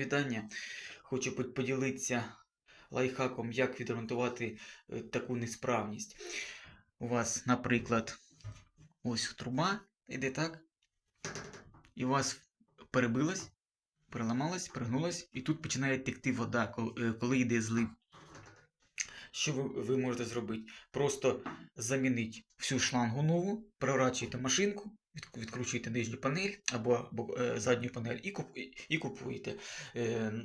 вітання. Хочу поділитися лайфхаком, як відремонтувати е, таку несправність. У вас, наприклад, ось труба іде так, і у вас перебилась, переламалась, пригнулась, і тут починає текти вода, е, коли йде злив. Що ви, ви можете зробити? Просто замінити всю шлангу нову, проворачуєте машинку, від- відкручуєте нижню панель або, або е, задню панель і, куп, і, і купуєте е, е,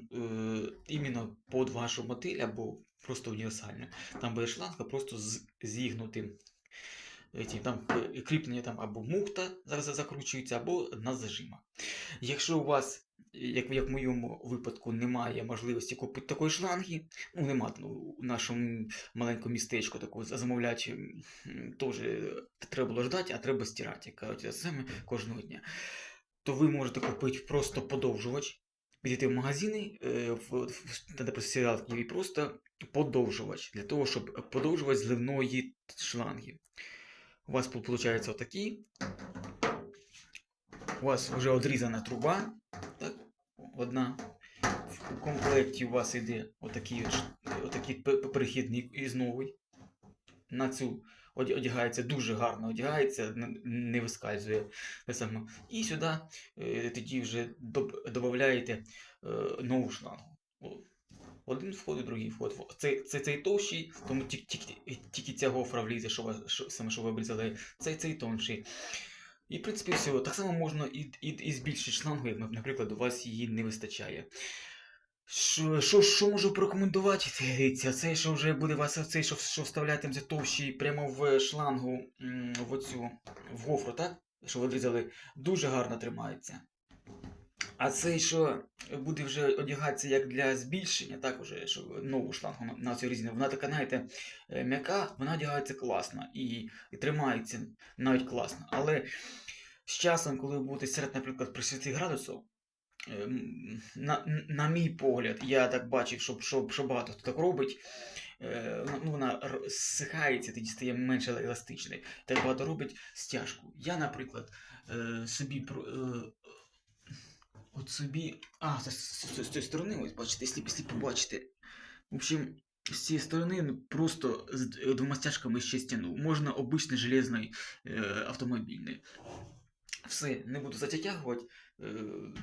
іменно під вашу модель або просто універсальну. Там буде шланга просто з зігнутим. Ті, Там е, кріплення там або муфта зараз закручується, або на зажимах. Якщо у вас, як, як в моєму випадку, немає можливості купити такої шланги, ну нема ну, у нашому маленькому містечку такого замовляти теж треба було ждати, а треба стирати, як кажуть, саме кожного дня. То ви можете купити просто подовжувач, підійти в магазини, е, де посилки, і просто подовжувач, для того, щоб подовжувати зливної шланги. У вас виходить отакі. У вас вже одрізана труба, так, одна. В комплекті у вас йде отакий, от отакий перехідник із новий. На цю одягається дуже гарно одягається, не вискальзує. І сюди е, тоді вже додаєте е, нову шлангу. Один вход, другий вход. Це, це цей товщий, тому тільки, ця гофра влізе, що, ви- саме що ви обрізали, цей цей тонший. І, в принципі, все. Так само можна і, і, і збільшити шлангу, як, наприклад, у вас її не вистачає. Що, що, що можу порекомендувати? Дивіться, цей, що вже буде вас цей, що, що вставляєте товщий прямо в шлангу, в оцю, в гофру, так? Що ви відрізали, дуже гарно тримається. А цей, що буде вже одягатися як для збільшення, так уже, що нову шлангу на, цю резину, вона така, знаєте, е, м'яка, вона одягається класно і, і тримається навіть класно. Але з часом, коли ви будете серед, наприклад, при 30 градусів, Ем, на, на мій погляд, я так бачив, що, що, що багато хто так робить. е, Ну, вона р- зсихається, тоді стає менш еластичною. Так багато робить стяжку. Я, наприклад, е, собі е, от собі. А, з, цієї сторони, ось бачите, сліп, сліп побачите. В общем, з цієї сторони ну, просто з двома стяжками ще стяну. Можна обичний железний е, автомобільний. Все, не буду затягувати е,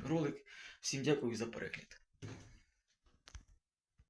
ролик. Всім дякую за перегляд.